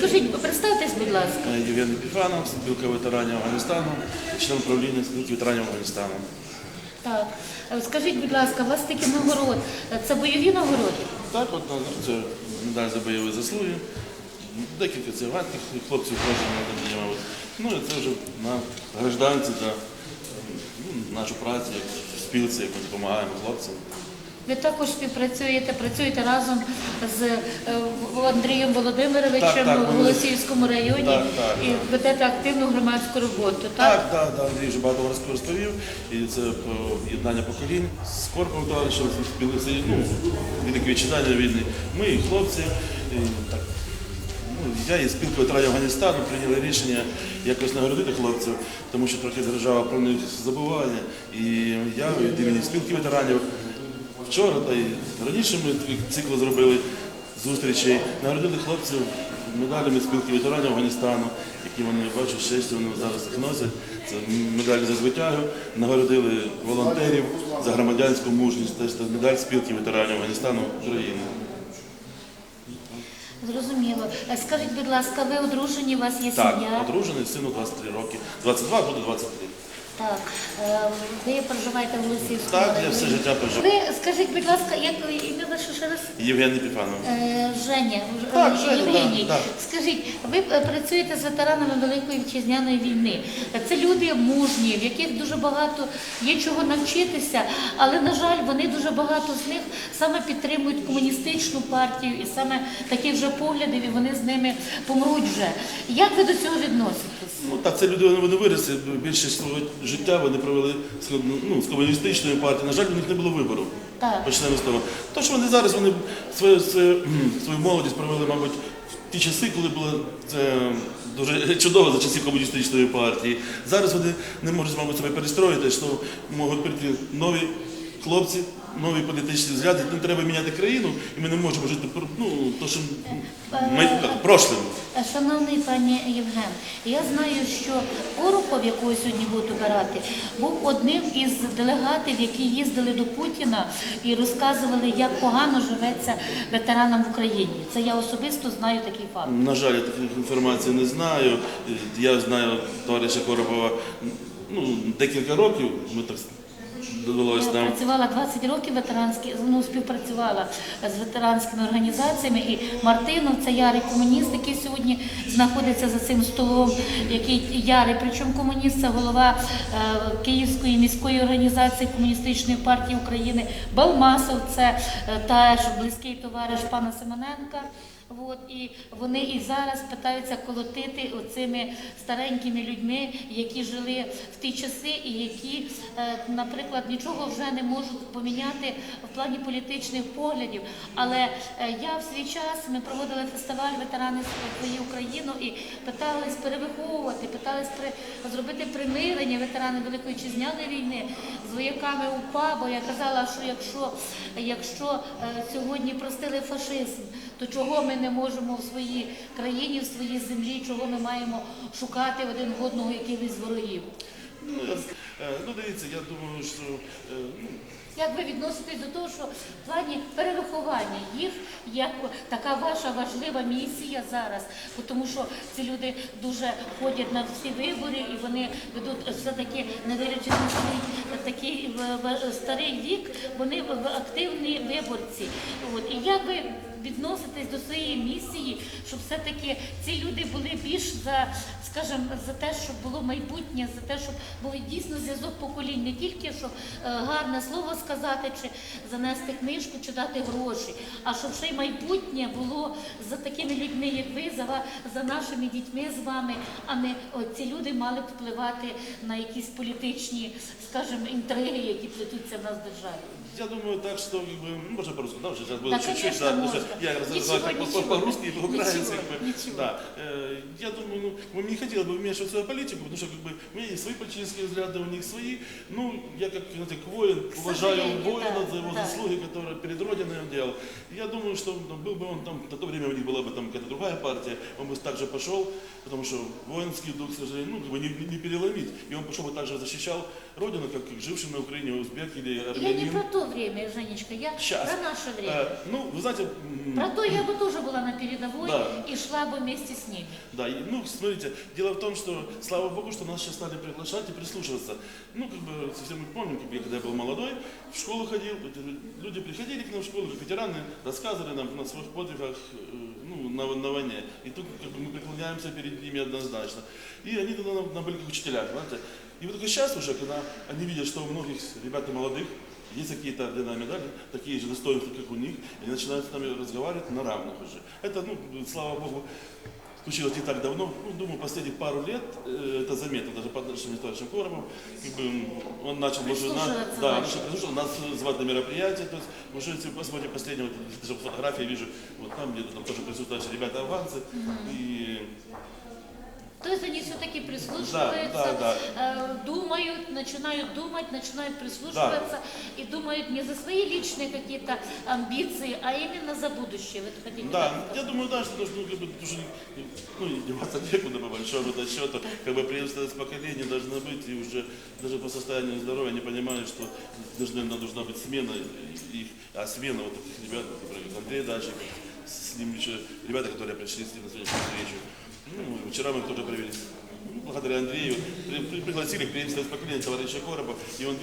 Розкажіть, представтесь, будь ласка. Євген Епіфанов, спілка ветеранів Афганістану, член управління спілки ветеранів Афганістану. Так. Е, Скажіть, будь ласка, у вас такі нагород. Е, Це бойові нагороди? Так, от ну, це медаль за бойові заслуги. Декілька це ватних хлопців кожен надаємо. Ну і це вже на гражданці та ну, нашу працю як спілці, як ми допомагаємо хлопцям. Ви також співпрацюєте, працюєте разом з е, Андрієм Володимировичем Так, так, в Голосіївському районі Так, так, і так. ведете активну громадську роботу. Так? Так, так, так, Андрій вже багато розповів. І це про єднання поколінь з корпом товаришем, ну, велике вітчизання війни. Ми, і хлопці, і, так, ну, я і спілка ветеранів Афганістану прийняли рішення якось нагородити хлопців, тому що трохи держава про них забуває. І я від імені спілки ветеранів вчора та й раніше ми такий цикл зробили зустрічей, нагородили хлопців медалями спілки ветеранів Афганістану, які вони бачу, щастя, вони зараз їх носять. Це медалі за звитягу, нагородили волонтерів за громадянську мужність, теж це медаль спілки ветеранів Афганістану України. Зрозуміло. Е, Скажіть, будь ласка, ви одружені, у вас є Так, сім'я? одружений, сину 23 роки. 22 буде 23. Так. Е, Ви проживаєте в Голосіївському Так, я районі? все життя прожив. Ви скажіть, будь ласка, як ви ім'я ваше ще раз? Євген Епіфанов. Е, Женя, Так, е, Женя, Євгеній, да, да. скажіть, ви е, працюєте з ветеранами Великої вітчизняної війни. Це люди мужні, в яких дуже багато є чого навчитися, але, на жаль, вони дуже багато з них саме підтримують комуністичну партію і саме таких же поглядів, і вони з ними помруть вже. Як ви до цього відноситесь? Ну так, це люди вони виросли, більшість життя вони провели з, ну, з комуністичною партією. На жаль, у них не було вибору. Так. Почнемо з того. То, що вони зараз вони свою, свою, свою молодість провели, мабуть, в ті часи, коли було це дуже чудово за часів комуністичної партії. Зараз вони не можуть, мабуть, себе перестроїти, що можуть прийти нові хлопці, нові політичні взгляди. Ну, треба міняти країну, і ми не можемо жити ну, то, що ми, як, прошлим. Е, Шановний пані Євген, я знаю, що Корохов, якого сьогодні будуть обирати, був одним із делегатів, які їздили до Путіна і розказували, як погано живеться ветеранам в Україні. Це я особисто знаю такий факт. На жаль, я таких інформацій не знаю. Я знаю товариша Коробова ну, декілька років. Ми так довелося Я нам. працювала 20 років ветеранські, ну, співпрацювала з ветеранськими організаціями. І Мартинов, це ярий комуніст, який сьогодні знаходиться за цим столом, який ярий, причому комуніст, це голова е, Київської міської організації Комуністичної партії України. Балмасов, це е, теж близький товариш пана Семененка. От, і вони і зараз питаються колотити оцими старенькими людьми, які жили в ті часи, і які, е, наприклад, нічого вже не можуть поміняти в плані політичних поглядів. Але е, я в свій час ми проводили фестиваль ветерани своєї Україну і питались перевиховувати, питались при, зробити примирення ветерани Великої Вітчизняної війни з вояками УПА, бо я казала, що якщо, якщо е, сьогодні простили фашизм, то чого ми не можемо в своїй країні, в своїй землі, чого ми маємо шукати один в одного якихось ворогів? Ну, е, ну, дивіться, я думаю, що е, ну, Як ви відноситесь до того, що в плані перевиховання їх як така ваша важлива місія зараз, тому що ці люди дуже ходять на всі вибори і вони ведуть все таки, не свій такий старий вік, вони активні виборці. От і як ви відноситесь до своєї місії, щоб все-таки ці люди були більш за, скажімо, за те, щоб було майбутнє, за те, щоб був дійсно зв'язок поколінь, не тільки щоб е, гарне слово сказати, чи занести книжку, чи дати гроші, а щоб ще й майбутнє було за такими людьми, як ви, за, за нашими дітьми з вами, а не ці люди мали б впливати на якісь політичні, скажімо, інтриги, які плетуться в нас в державі. я думаю, так, что бы, ну, можно по-русски, да, уже сейчас будет чуть-чуть, да, я по- по-русски и по-украински, да. Э, Я думаю, ну, мне не хотелось бы вмешиваться в политику, потому что, как бы, у меня есть свои политические взгляды, у них свои, ну, я как, знаете, воин, уважаю воина за его заслуги, которые перед Родиной он делал. Я думаю, что ну, был бы он там, на то время у них была бы там какая-то другая партия, он бы также пошел, потому что воинский дух, к сожалению, ну, как бы не, не переломить, и он пошел бы также защищал родину, как, живший на Украине узбек или Я не армянин. про то время, Женечка, я Щас. про наше время. Э, ну, вы знаете, Про то я бы тоже была на передовой Да. и шла бы вместе с ними. Да, и, ну, смотрите, дело в том, что, слава богу, что нас сейчас стали приглашать и прислушиваться. Ну, как бы, все мы помним, как я, когда я был молодой, в школу ходил, люди приходили к нам в школу, как ветераны, рассказывали нам на своих подвигах, э, ну, на, на войне. И тут как бы, мы преклоняемся перед ними однозначно. И они тогда нам, нам были как учителя, знаете. И вот только сейчас уже, когда они видят, что у многих ребят молодых есть какие-то и медали, такие же достоинства, как у них, и они начинают с нами разговаривать на равных уже. Это, ну, слава богу, случилось не так давно, ну, думаю, последних пару лет э, это заметно, даже по отношению с товарищем Коробом. Как бы, он начал уже на, Прислушиваться да, начал. нас звать на мероприятия, то есть уже если вы посмотрите последние, вот, фотографии вижу, вот там где-то там тоже присутствуют наши ребята афганцы, и они все-таки прислушиваются, да, э, думают, начинают думать, начинают прислушиваться и думают не за свои личные какие-то амбиции, а именно за будущее. Вы хотите Да, я думаю, да, что нужно как бы, уже, ну, не деваться некуда, по большому это счету, как бы преемственность поколений должна быть, и уже даже по состоянию здоровья они понимают, что должна, должна быть смена их, а смена вот таких ребят, например, Андрей Дачик, с ним еще ребята, которые пришли с ним на сегодняшнюю встречу. Ну, вчера мы тоже провели, благодаря Андрею, при- при- пригласили к преемственность поколения товарища Короба, и он